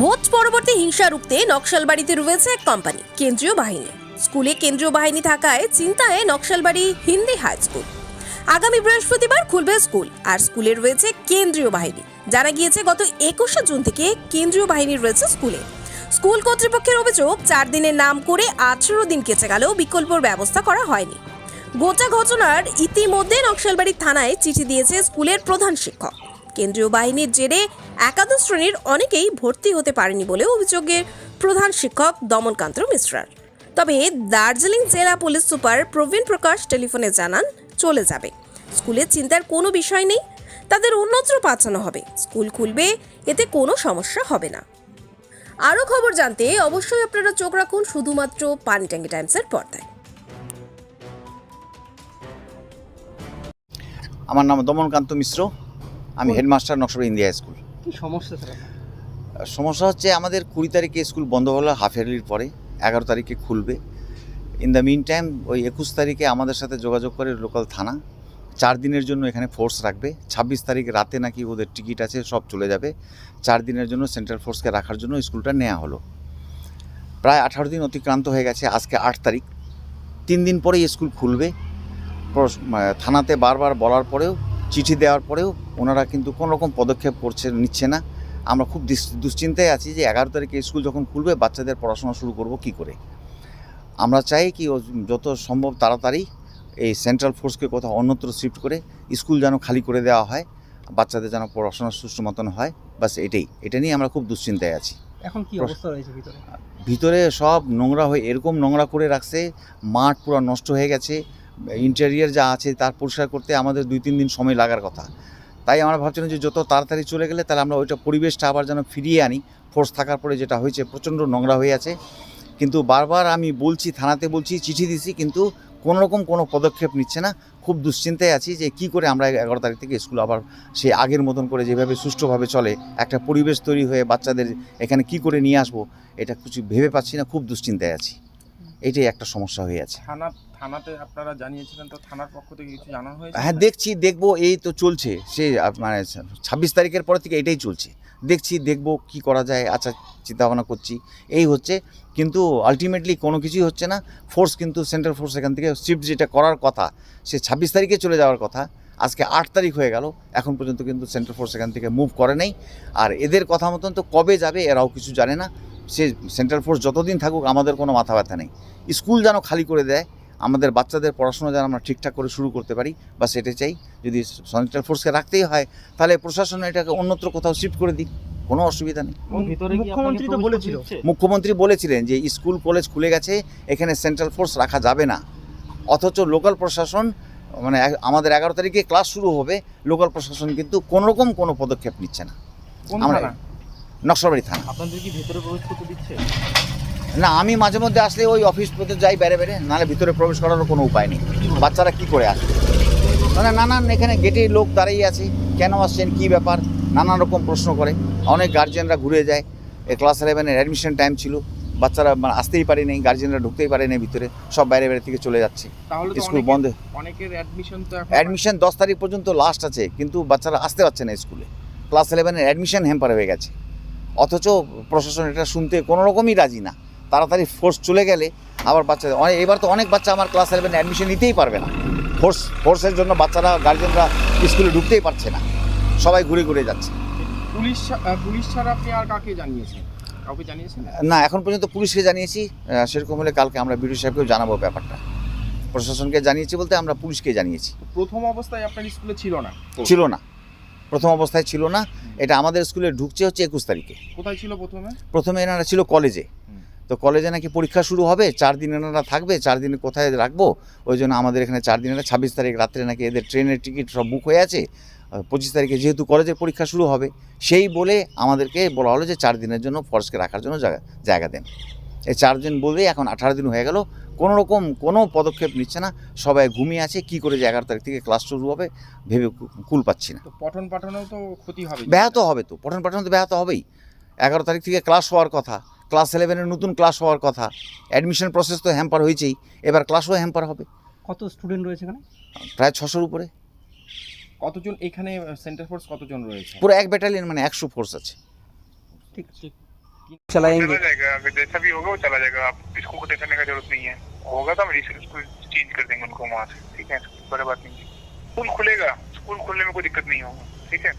ভোজ পরবর্তী হিংসা রুখতে নকশালবাড়িতে রয়েছে এক কোম্পানি, কেন্দ্রীয় বাহিনী। স্কুলে কেন্দ্রীয় বাহিনী থাকায় চিন্তায় নকশালবাড়ি হিন্দি হাই স্কুল। আগামী বৃহস্পতিবার খুলবে স্কুল আর স্কুলে রয়েছে কেন্দ্রীয় বাহিনী। জানা গিয়েছে, গত একুশে জুন থেকে কেন্দ্রীয় বাহিনী রয়েছে স্কুলে। স্কুল কর্তৃপক্ষের অভিযোগ, চার দিনের নাম করে আঠেরো দিন কেচে গেলেও বিকল্পর ব্যবস্থা করা হয়নি। গোটা ঘটনার ইতিমধ্যে নকশালবাড়ি থানায় চিঠি দিয়েছে স্কুলের প্রধান শিক্ষক। কেন্দ্রীয় বাহিনীর জেরে একাদশ শ্রেণির অনেকেই ভর্তি হতে পারেনি বলে অভিযোগের প্রধান শিক্ষক দমনকান্ত মিশ্রার। তবে দার্জিলিং জেলা পুলিশ সুপার প্রবীণ প্রকাশ টেলিফোনে জানান, চলে যাবে। স্কুলের চিন্তার কোনো বিষয় নেই, তাদের অন্যত্র পাঠানো হবে। স্কুল খুলবে, এতে কোনো সমস্যা হবে না। আরও খবর জানতে অবশ্যই আপনারা চোখ রাখুন শুধুমাত্র পানিট্যাঙ্গি টাইমসের পর্দায়। আমার নাম দমনকান্ত মিশ্র। আমি হেডমাস্টার নকশাবাড়ি ইন্ডিয়া স্কুল। কি সমস্যা স্যার? সমস্যা হচ্ছে আমাদের কুড়ি তারিখে স্কুল বন্ধ হলো হাফ ইয়ারলির পরে। এগারো তারিখে খুলবে। ইন দ্য মিন টাইম ওই একুশ তারিখে আমাদের সাথে যোগাযোগ করে লোকাল থানা। চার দিনের জন্য এখানে ফোর্স রাখবে। ছাব্বিশ তারিখ রাতে নাকি ওদের টিকিট আছে সব চলে যাবে। চার দিনের জন্য সেন্ট্রাল ফোর্সকে রাখার জন্য স্কুলটা নেওয়া হলো। প্রায় আঠারো দিন অতিক্রান্ত হয়ে গেছে আজকে আট তারিখ। তিন দিন পরেই স্কুল খুলবে। থানাতে বারবার বলার পরেও চিঠি দেওয়ার পরেও ওনারা কিন্তু কোনো রকম পদক্ষেপ করছে নিচ্ছে না। আমরা খুব দুশ্চিন্তায় আছি যে এগারো তারিখে স্কুল যখন খুলবে বাচ্চাদের পড়াশোনা শুরু করব কি করে? আমরা চাই কি ও যত সম্ভব তাড়াতাড়ি এই সেন্ট্রাল ফোর্সকে কোথাও অন্যত্র শিফট করে স্কুল যেন খালি করে দেওয়া হয় বাচ্চাদের যেন পড়াশোনা সুষ্ঠু মতন হয় বাস এটাই। এটা নিয়ে আমরা খুব দুশ্চিন্তায় আছি। এখন কি অবস্থা রয়েছে ভিতরে? ভিতরে সব নোংরা হয়ে এরকম নোংরা করে রাখছে মাঠ পুরো নষ্ট হয়ে গেছে ইন্টেরিয়ার যা আছে তার পরিষ্কার করতে আমাদের দুই তিন দিন সময় লাগার কথা। তাই আমরা ভাবছিলাম যে যত তাড়াতাড়ি চলে গেলে তাহলে আমরা ওইটা পরিবেশটা আবার যেন ফিরিয়ে আনি। ফোর্স থাকার পরে যেটা হয়েছে প্রচণ্ড নোংরা হয়ে আছে। কিন্তু বারবার আমি বলছি, থানাতে বলছি, চিঠি দিছি, কিন্তু কোনো রকম কোনো পদক্ষেপ নিচ্ছে না। খুব দুশ্চিন্তায় আছি যে কি করে আমরা এগারো তারিখ থেকে স্কুল আবার সে আগের মতন করে যেভাবে সুষ্ঠুভাবে চলে, একটা পরিবেশ তৈরি হয়ে বাচ্চাদের এখানে কি করে নিয়ে আসব, এটা কিছু ভেবে পাচ্ছি না, খুব দুশ্চিন্তায় আছি। এটাই একটা সমস্যা হয়ে আছে। থানাতে আপনারা জানিয়েছিলেন, তো থানার পক্ষ থেকে কিছু জানানো হয়েছে? হ্যাঁ দেখছি, দেখব, এই তো চলছে। সে মানে ছাব্বিশ তারিখের পর থেকে এটাই চলছে। দেখছি, দেখব কি করা যায় আচ্ছা চিন্তা ভাবনা করছি। এই হচ্ছে, কিন্তু আলটিমেটলি কোনো কিছুই হচ্ছে না। ফোর্স কিন্তু সেন্ট্রাল ফোর্স এখান থেকে শিফট যেটা করার কথা, সে ছাব্বিশ তারিখে চলে যাওয়ার কথা। আজকে আট তারিখ হয়ে গেল, এখন পর্যন্ত কিন্তু সেন্ট্রাল ফোর্স এখান থেকে মুভ করে নেই। আর এদের কথা মতন তো কবে যাবে, এরাও কিছু জানে না। সে সেন্ট্রাল ফোর্স যতদিন থাকুক, আমাদের কোনো মাথা ব্যথা নেই। স্কুল যেন খালি করে দেয় আমাদের বাচ্চাদের পড়াশোনা যেন আমরা ঠিকঠাক করে শুরু করতে পারি বা সেটা চাই। যদি সেন্ট্রাল ফোর্সকে রাখতেই হয় তাহলে প্রশাসন এটাকে অন্যত্র কোথাও শিফট করে দিক। কোনো অসুবিধা নেই। ভিতরে কি মুখ্যমন্ত্রী তো বলেছিল। মুখ্যমন্ত্রী বলেছিলেন যে স্কুল কলেজ খুলে গেছে এখানে সেন্ট্রাল ফোর্স রাখা যাবে না। অথচ লোকাল প্রশাসন মানে আমাদের এগারো তারিখে ক্লাস শুরু হবে লোকাল প্রশাসন কিন্তু কোনো রকম কোনো পদক্ষেপ নিচ্ছে না। আমরা নকশাবাড়ি থানা। আপনাদের কি ভিতরে প্রবেশ করতে দিচ্ছে? না আমি মাঝে মধ্যে আসলে ওই অফিস পর্যন্ত যাই বেড়ে বেড়ে নাহলে ভিতরে প্রবেশ করারও কোনো উপায় নেই। বাচ্চারা কি করে আসবে? মানে নানান এখানে গেটে লোক দাঁড়িয়ে আছে কেন আসছেন কি ব্যাপার? নানান রকম প্রশ্ন করে। অনেক গার্জিয়ানরা ঘুরে যায়। এ ক্লাস ইলেভেনের অ্যাডমিশন টাইম ছিল। বাচ্চারা মানে আসতেই পারেনি গার্জিয়ানরা ঢুকতেই পারেনি ভিতরে। সব বাইরে বাইরে থেকে চলে যাচ্ছে। স্কুল বন্ধ। অনেকের অ্যাডমিশন তো অ্যাডমিশন দশ তারিখ পর্যন্ত লাস্ট আছে কিন্তু বাচ্চারা আসতে পারছে না স্কুলে। ক্লাস ইলেভেনের অ্যাডমিশন হ্যাম্পার হয়ে গেছে। অথচ প্রশাসন এটা শুনতে কোনো রকমই রাজি না। তাড়াতাড়ি ফোর্স চলে গেলে আবার বাচ্চাদের অনেক এবার তো অনেক বাচ্চা আমার ক্লাস ইলেভেন অ্যাডমিশন নিতেই পারবে না। ফোর্স ফোর্সের জন্য বাচ্চারা গার্জেনরা স্কুলে ঢুকতেই পারছে না। সবাই ঘুরে ঘুরে যাচ্ছে। পুলিশ পুলিশ ছাড়া আপনি আর কাকে জানিয়েছেন? কাউকে জানিয়েছেন? না এখন পর্যন্ত পুলিশকে জানিয়েছি। সেরকম হলে কালকে আমরা বিডিও সাহেবকেও জানাব ব্যাপারটা। প্রশাসনকে জানিয়েছি বলতে আমরা পুলিশকে জানিয়েছি। প্রথম অবস্থায় আপনার স্কুলে ছিল না? ছিল না। প্রথম অবস্থায় ছিল না। এটা আমাদের স্কুলে ঢুকছে হচ্ছে একুশ তারিখে। কোথায় ছিল প্রথমে? প্রথমে এনারা ছিল কলেজে। তো কলেজে নাকি পরীক্ষা শুরু হবে চার দিন এনারা থাকবে চার দিনে কোথায় রাখব? ওই জন্য আমাদের এখানে চার দিনের ছাব্বিশ তারিখ রাত্রে নাকি এদের ট্রেনের টিকিট সব বুক হয়ে আছে। পঁচিশ তারিখে যেহেতু কলেজের পরীক্ষা শুরু হবে সেই বলে আমাদেরকে বলা হলো যে চার দিনের জন্য ফরেস্টকে রাখার জন্য জায়গা জায়গা দেন। এই চার দিন বলেই এখন আঠারো দিন হয়ে গেল কোনো রকম কোনো পদক্ষেপ নিচ্ছে না সবাই ঘুমিয়ে আছে কি করে যে এগারো তারিখ থেকে ক্লাস শুরু হবে ভেবে কুল পাচ্ছি না। পঠন পাঠনেও তো ক্ষতি হবে ব্যাহত হবে তো পঠন পাঠন তো ব্যাহত হবেই। এগারো তারিখ থেকে ক্লাস হওয়ার কথা ক্লাস ইলেভেনের নতুন ক্লাস হওয়ার কথা অ্যাডমিশন প্রসেস তো হ্যাম্পার হয়েছেই এবার ক্লাসও হ্যাম্পার হবে কত স্টুডেন্ট রয়েছে এখানে প্রায় ছশোর উপরে কতজন এখানে সেন্টার ফোর্স কতজন রয়েছে পুরো এক ব্যাটালিয়ন মানে একশো ফোর্স আছে ঠিক আছে चलाएंगे चला जाएगा अगर जैसा भी होगा वो चला जाएगा आप स्कूल को टेंशन करने का जरूरत नहीं है होगा तो हम स्कूल चेंज कर देंगे उनको वहाँ से ठीक है बड़ी बात नहीं है स्कूल खुलेगा स्कूल खुलने में कोई दिक्कत नहीं होगा ठीक है